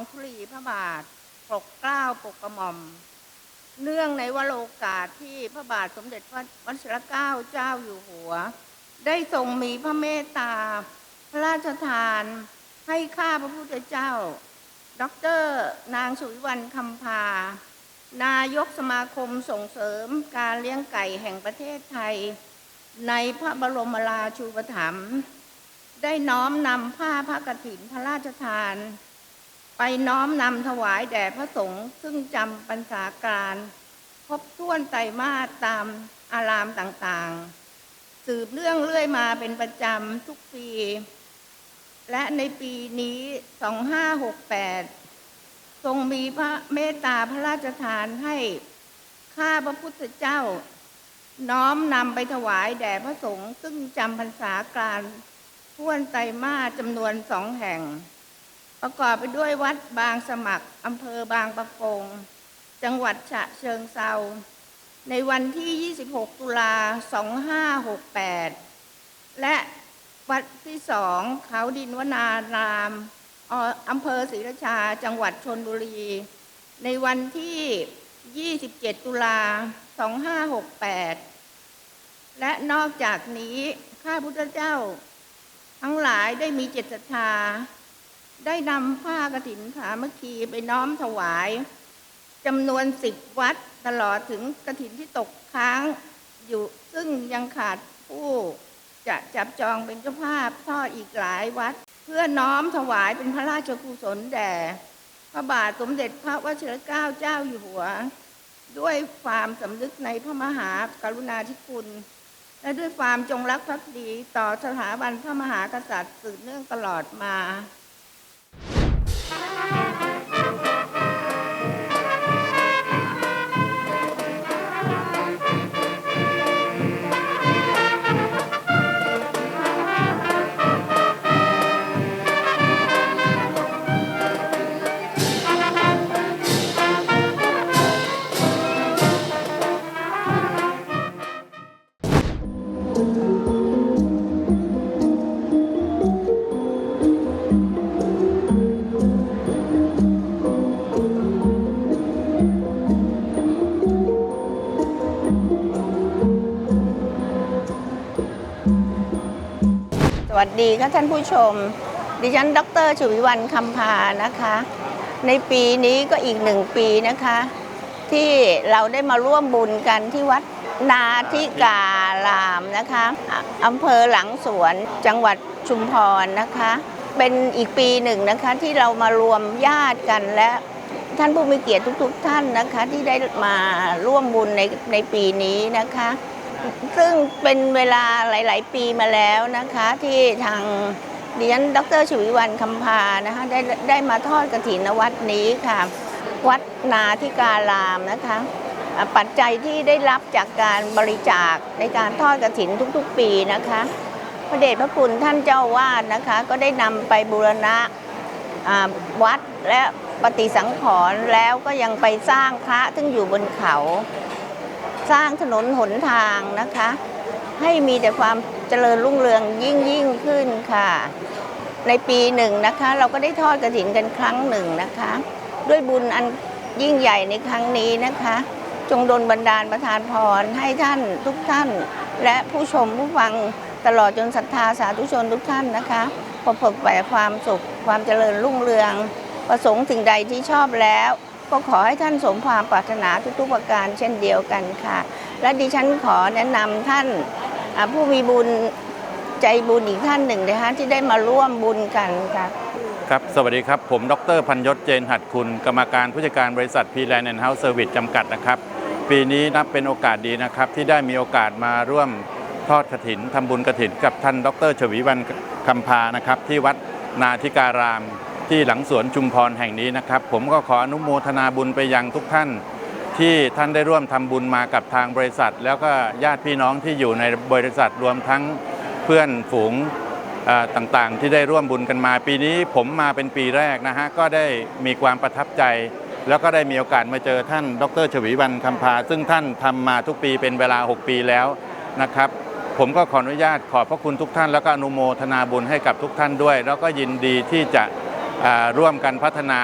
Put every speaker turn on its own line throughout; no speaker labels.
ฝ่าละองธุลีพระบาทปกเกล้าปกกระหม่อม เนื่องในวโรกาสที่พระบาทสมเด็จพระวชิรเกล้าเจ้าอยู่หัว ได้ทรงมีพระเมตตา พระราชทานให้ข้าพระพุทธเจ้า ดร นางสุวิวันคำพา นายกสมาคมส่งเสริมการเลี้ยงไก่แห่งประเทศไทย ในพระบรมราชูปถัมภ์ได้น้อมนำผ้าพระกฐินพระราชทาน ไปน้อมนำถวายแด่พระสงฆ์ซึ่งจำพรรษาการครบถ้วนไตรมาสตามอารามต่างๆ สืบเรื่องเรื่อยมาเป็นประจำทุกปี และในปีนี้ 2568 ทรงมีพระเมตตาพระราชทานให้ข้าพระพุทธเจ้า น้อมนำไปถวายแด่พระสงฆ์ซึ่งจำพรรษาการท่วนไตรมาสจำนวนสองแห่ง ประกอบไปด้วยวัดบางสมัครอำเภอบางปะกง จังหวัดฉะเชิงเซาในวันที่ 26 ตุลา 2568 และวัดที่สองเขาดินวนารามออำเภอศรีราชา จังหวัดชนบุรี ในวันที่ 27 ตุลา 2568 และนอกจากนี้ ข้าพุทธเจ้า ทั้งหลายได้มีเจตศรัทธา ได้นำผ้ากฐินสามัคคีไปน้อมถวายจำนวนสิบวัดตลอดถึงกฐินที่ตกค้างอยู่ซึ่งยังขาดผู้จะจับจองเป็นเจ้าภาพทอดอีกหลายวัด เพื่อน้อมถวายเป็นพระราชกุศลแด่พระบาทสมเด็จพระวชิรเกล้าเจ้าอยู่หัว ด้วยความสำนึกในพระมหากรุณาธิคุณ และด้วยความจงรักภักดีต่อสถาบันพระมหากษัตริย์สืบเนื่องตลอดมา Thank you. สวัสดีค่ะท่านผู้ชม ดิฉัน ดรชวิวันคำพานะคะ ในปีนี้ก็อีกหนึ่งปีนะคะ ที่เราได้มาร่วมบุญกันที่วัดนาทิการามนะคะอะอำเภอหลังสวนจังหวัดชุมพรนะคะ เป็นอีกปีหนึ่งนะคะที่เรามารวมญาติกันและท่านผู้มีเกียรติทุก ๆ ท่านนะคะที่ได้มาร่วมบุญในในปีนี้นะคะ ซึ่งเป็นเวลาหลาย ๆ ปีมาแล้วนะคะ ที่ทางดิฉันดรชวิวันคำพานะคะได้ได้มาทอดกระถินวัดนี้ค่ะ วัดนาทิการามนะคะปัจจัยที่ได้รับจากการบริจาคในการทอดกระถินทุกๆ ปีนะคะพระเดชพระคุณท่านเจ้าวาดนะคะ ก็ได้นำไปบูรณะวัดและปฏิสังขรณ์แล้วก็ยังไปสร้างพระซึ่งอยู่บนเขา สร้างถนนหนทางนะคะ ให้มีแต่ความเจริญรุ่งเรืองยิ่งยิ่งขึ้นค่ะ ในปีหนึ่งนะคะ เราก็ได้ทอดกระถินกันครั้งหนึ่งนะคะ ด้วยบุญอันยิ่งใหญ่ในครั้งนี้นะคะ จงดลบันดาลประทานพรให้ท่านทุกท่าน และผู้ชมผู้ฟังตลอดจนศรัทธาสาธุชนทุกท่านนะคะประสบแต่ความสุขความเจริญรุ่งเรือง ประสงค์สิ่งใดที่ชอบแล้ว ก็ขอให้ท่านสมความปรารถนาทุกๆประการเช่นเดียวกันค่ะ และดิฉันขอแนะนำท่านผู้มีบุญใจบุญอีกท่านหนึ่งนะคะที่ได้มาร่วมบุญกันค่ะ
ครับ สวัสดีครับ ผม ดรพันยศเจนหัดคุณ กรรมการผู้จัดการบริษัทพีแลนด์แอนด์เฮาส์เซอร์วิสจำกัดนะครับ ปีนี้นับเป็นโอกาสดีนะครับ ที่ได้มีโอกาสมาร่วมทอดกฐินทำบุญกฐินกับท่าน ดรชวีวันคำพานะครับ ที่วัดนาทิการาม ที่หลังสวนชุมพรแห่งนี้นะครับ ผมก็ขออนุโมทนาบุญไปยังทุกท่าน ที่ท่านได้ร่วมทำบุญมากับทางบริษัท แล้วก็ญาติพี่น้องที่อยู่ในบริษัทรวมทั้งเพื่อนฝูงต่างๆ ที่ได้ร่วมบุญกันมาปีนี้ผมมาเป็นปีแรกนะฮะก็ได้มีความประทับใจ แล้วก็ได้มีโอกาสมาเจอท่าน ดรชวีวันคำพา ซึ่งท่านทำมาทุกปีเป็นเวลา 6 ปีแล้วนะครับ ผมก็ขออนุญาตขอบพระคุณทุกท่าน แล้วก็อนุโมทนาบุญให้กับทุกท่านด้วย แล้วก็ยินดีที่จะ ร่วมกันพัฒนา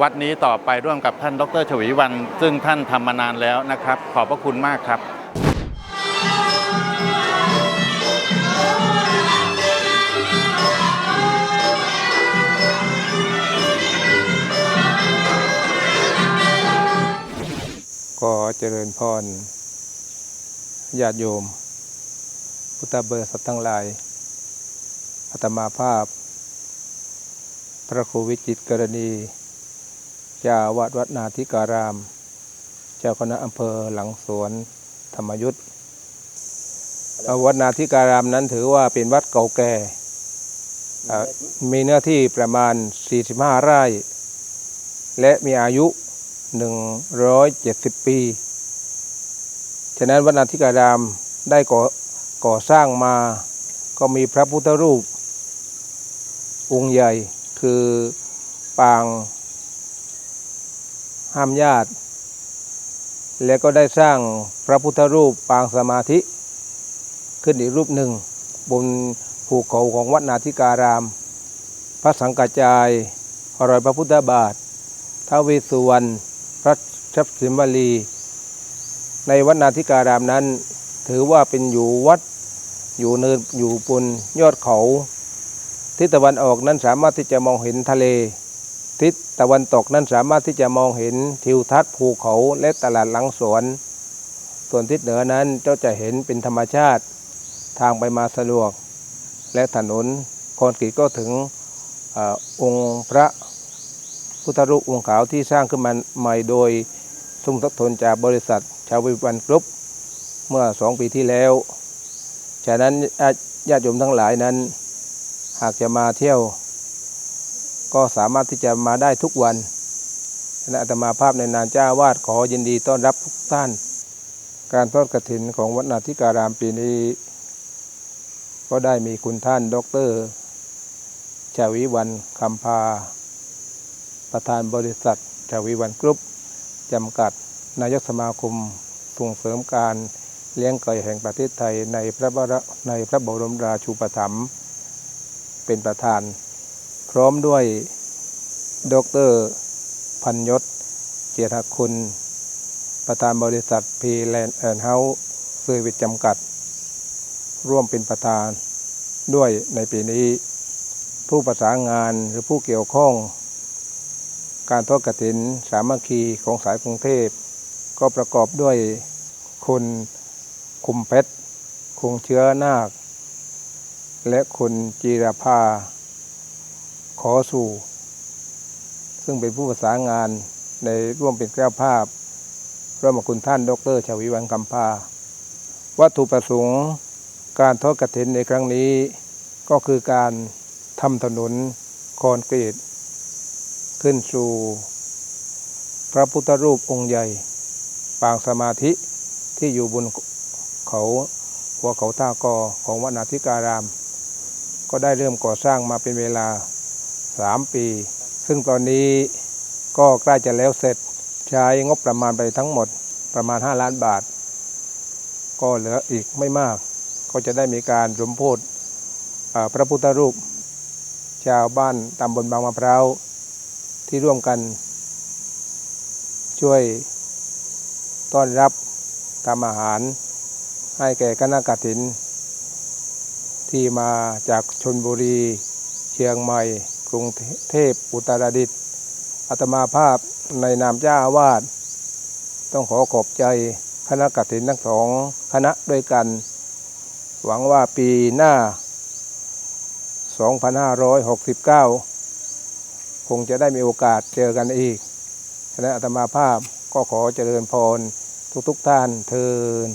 วัดนี้ต่อไปร่วมกับท่านดรชวีวัน ซึ่งท่านทำมานานแล้วนะครับ ขอบพระคุณมากครับ
ก็เจริญพรญาติโยม พุทธเบอริษัททั้งหลายอาตมาภาพ ระครูวิจิตกรณีเจ้าวัดวัดนาธิการาม เจ้าคณะอำเภอหลังสวนธรรมยุทธเอาวัดนาธิการามนั้นถือว่าเป็นวัดเก่าแก่ มีเนื้อที่ประมาณ 45 ไร่ และมีอายุ 170 ปี ฉะนั้นวัดนาธิการามได้ก่อก่อสร้างมา ก็มีพระพุทธรูป องค์ใหญ่ คือปางห้ามญาติ และก็ได้สร้างพระพุทธรูปปางสมาธิ ขึ้นอีกรูปหนึ่ง บนภูเขาของวัดนาธิการาม พระสังกัจจายอรอยพระพุทธบาทท้าวเวสสุวรรณพระชัพสิมวลี ในวัดนาธิการามนั้น ถือว่าเป็นอยู่วัดอยู่เนินอยู่บนยอดเขา ทิศตะวันออกนั้นสามารถที่จะมองเห็นทะเล ทิศตะวันตกนั้นสามารถที่จะมองเห็นทิวทัศน์ภูเขาและตลาดหลังสวน ส่วนทิศเหนือนั้นเจ้าจะเห็นเป็นธรรมชาติ ทางไปมาสะดวก และถนนคอนกรีตก็ถึงอองค์พระพุทธรูปองค์ขาวที่สร้างขึ้นมาใหม่โดยสมทบทนจากบริษัทชาววิวันกรุ๊ปเมื่อสองปีที่แล้ว ฉะนั้นญาติโยมทั้งหลายนั้น หากจะมาเที่ยว ก็สามารถที่จะมาได้ทุกวันคณะอาตมาภาพในนามเจ้าวาดขอยินดีต้อนรับทุกท่าน การทอดกฐินของวัดนาธิการามปีนี้ ก็ได้มีคุณท่านดอกเตอรชาวิวันคำพา ประธานบริษัทชาวิวันกรุ๊ปจำกัดนายกสมาคมส่งเสริมการเลี้ยงไก่แห่งประเทศไทยในพระบรในพระบรมราชูปถัมภ์ เป็นประธาน พร้อมด้วยดรพันยศ เจียรคุณ ประธานบริษัทพีแลนด์แอนด์เฮาส์เซอร์วิสจำกัด ร่วมเป็นประธานด้วยในปีนี้ ผู้ประสานงานหรือผู้เกี่ยวข้อง การทอดกฐินสามัคคีของสายกรุงเทพ ก็ประกอบด้วยคุณคุมเพชรคงเชื้อนาค และคุณจีรภา ขอสู่ ซึ่งเป็นผู้ประสานงานในร่วมเป็นเจ้าภาพร่วมกับคุณท่าน ดรชวิวันคำพา วัตถุประสงค์การทอดกฐินในครั้งนี้ ก็คือการทำถนนคอนกรีต ขึ้นสู่ พระพุทธรูปองค์ใหญ่ ปางสมาธิที่อยู่บนเขาหัวเขาท่ากอของวัดนาธิการาม ก็ได้เริ่มก่อสร้างมาเป็นเวลาสามปี ซึ่งตอนนี้ก็ใกล้จะแล้วเสร็จใช้งบประมาณไปทั้งหมดประมาณ 5 ล้านบาท ก็เหลืออีกไม่มาก ก็จะได้มีการสมโพธิพระพุทธรูป ชาวบ้านตำบลบางมะพร้าวที่ร่วมกัน ช่วยต้อนรับทำอาหารให้แก่คณะกฐิน ที่มาจากชนบุรี เชียงใหม่ กรุงเทพอุตรดิตถ์อาตมาภาพในนามเจ้าอาวาสต้องขอขอบใจคณะกฐินทั้งสองคณะด้วยกัน หวังว่าปีหน้า 2569 คงจะได้มีโอกาสเจอกันอีกคณะอาตมาภาพก็ขอเจริญพรทุกๆท่านเทิน